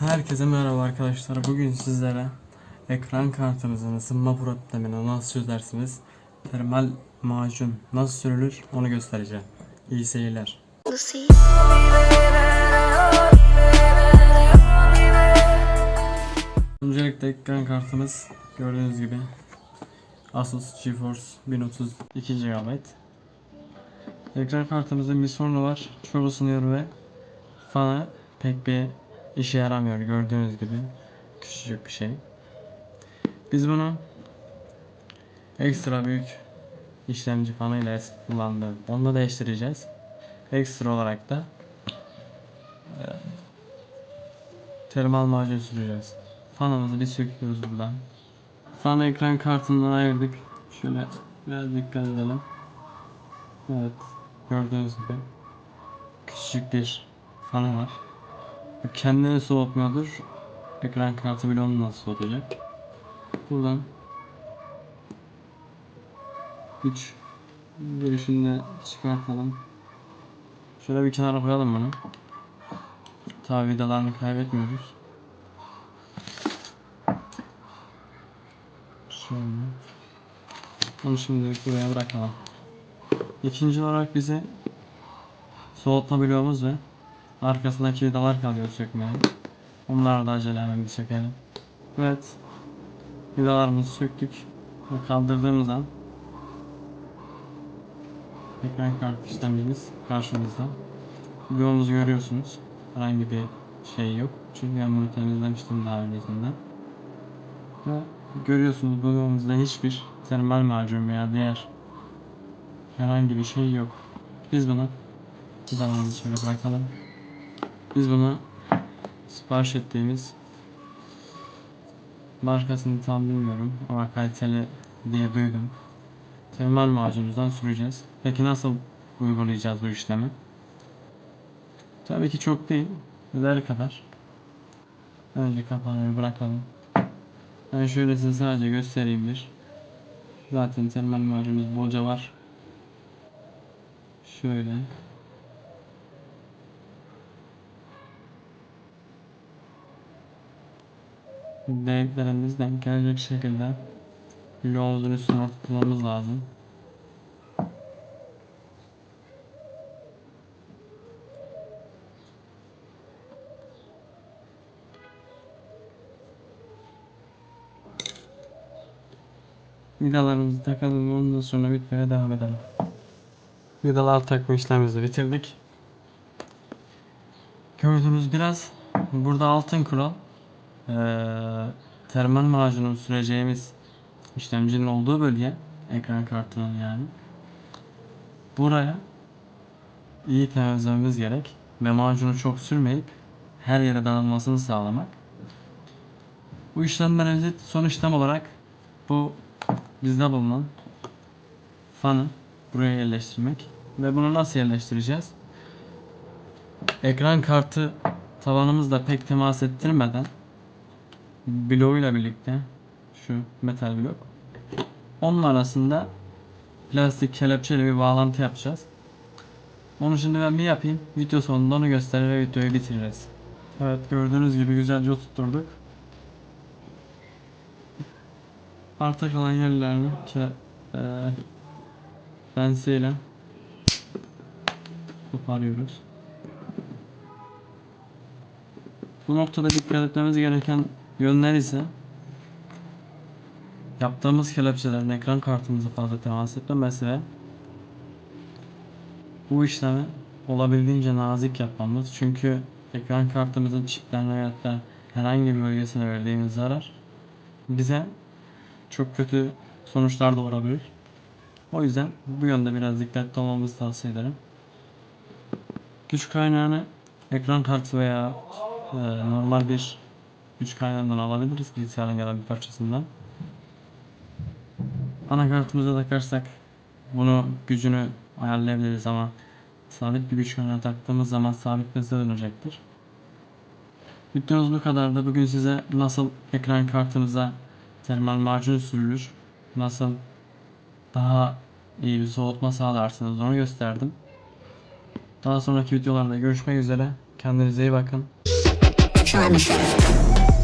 Herkese merhaba arkadaşlar. Bugün sizlere ekran kartınızın ısınma problemini nasıl çözersiniz, termal macun nasıl sürülür onu göstereceğim. İyi seyirler. Öncelikle ekran kartımız gördüğünüz gibi Asus GeForce 1032 GB. Ekran kartımızın bir sorunu var. Çok ısınıyor ve fanı pek bir işe yaramıyor gördüğünüz gibi. Küçücük bir şey. Biz bunu ekstra büyük işlemci fanıyla kullandık. Onu da değiştireceğiz. Ekstra olarak da e, termal macun süreceğiz. Fanımızı bir söküyoruz buradan. Fan ekran kartından ayırdık. Şöyle biraz dikkat edelim. Evet. Gördüğünüz gibi küçük bir fanı var. Kendini soğutmuyordur. Ekran kartı bile onu nasıl soğutacak. Buradan güç girişini çıkartalım. Şöyle bir kenara koyalım bunu. Tabi vidalarını kaybetmiyoruz. Şöyle. Onu şimdi buraya bırakalım. İkinci olarak bize soğutma bloğumuz ve arkasındaki vidalar kalıyor sökmeye. Onları da acele hemen bir sökelim. Evet. Vidalarımızı söktük. Kaldırdığımız an ekran kart işlemcimiz karşımızda. Bloğumuzu görüyorsunuz. Herhangi bir şey yok. Çünkü ben bunu temizlemiştim daha öncesinden. Ve görüyorsunuz bloğumuzda hiçbir termal macun veya diğer herhangi bir şey yok. Biz bunu Silahımızı şöyle bırakalım. Biz bunu sipariş ettiğimiz markasını tam bilmiyorum ama kaliteli diye duydum. Termal macunumuzdan süreceğiz. Peki nasıl uygulayacağız bu işlemi? Tabii ki çok değil. Üzeri kadar. Önce kapağını bırakalım. Ben şöyle size sadece göstereyim bir. Zaten termal macunumuz bolca var. Şöyle. Denklerimiz denk gelecek şekilde bloğumuzun üstüne oturtmamız lazım. Vidalarımızı takalım ondan sonra bitmeye devam edelim. Vidalar takma işlemimizi bitirdik. Gördüğünüz biraz burada altın kural eee, termal macunun süreceğimiz işlemcinin olduğu bölge ekran kartının yani buraya iyi temizlememiz gerek ve macunu çok sürmeyip her yere dağılmasını sağlamak. Bu işlemden önce son işlem olarak bu bizde bulunan fanı buraya yerleştirmek ve bunu nasıl yerleştireceğiz? Ekran kartı tavanımızla pek temas ettirmeden bloğuyla birlikte şu metal blok onun arasında plastik kelepçeli bir bağlantı yapacağız. Onu şimdi ben bir yapayım. Video sonunda onu gösterir ve videoyu bitiririz. Evet gördüğünüz gibi güzelce oturtturduk. Arta kalan yerlerini ke penseyle koparıyoruz. Bu noktada dikkat etmemiz gereken yönler ise yaptığımız kelepçelerin ekran kartımıza fazla temas etmemesi ve bu işlemi olabildiğince nazik yapmamız. Çünkü ekran kartımızın çiplerine ya da herhangi bir bölgesine verdiğimiz zarar bize çok kötü sonuçlar doğurabilir. O yüzden bu yönde biraz dikkatli olmamızı tavsiye ederim. Güç kaynağını ekran kartı veya e, normal bir güç kaynağından alabiliriz bilgisayarın gelen bir parçasından. Anakartımıza takarsak bunu gücünü ayarlayabiliriz ama sabit bir güç kaynağı taktığımız zaman sabit hızla dönecektir. Videomuz bu kadardı. Bugün size nasıl ekran kartınıza termal macun sürülür, nasıl daha iyi bir soğutma sağlarsınız onu gösterdim. Daha sonraki videolarda görüşmek üzere. Kendinize iyi bakın. China Show.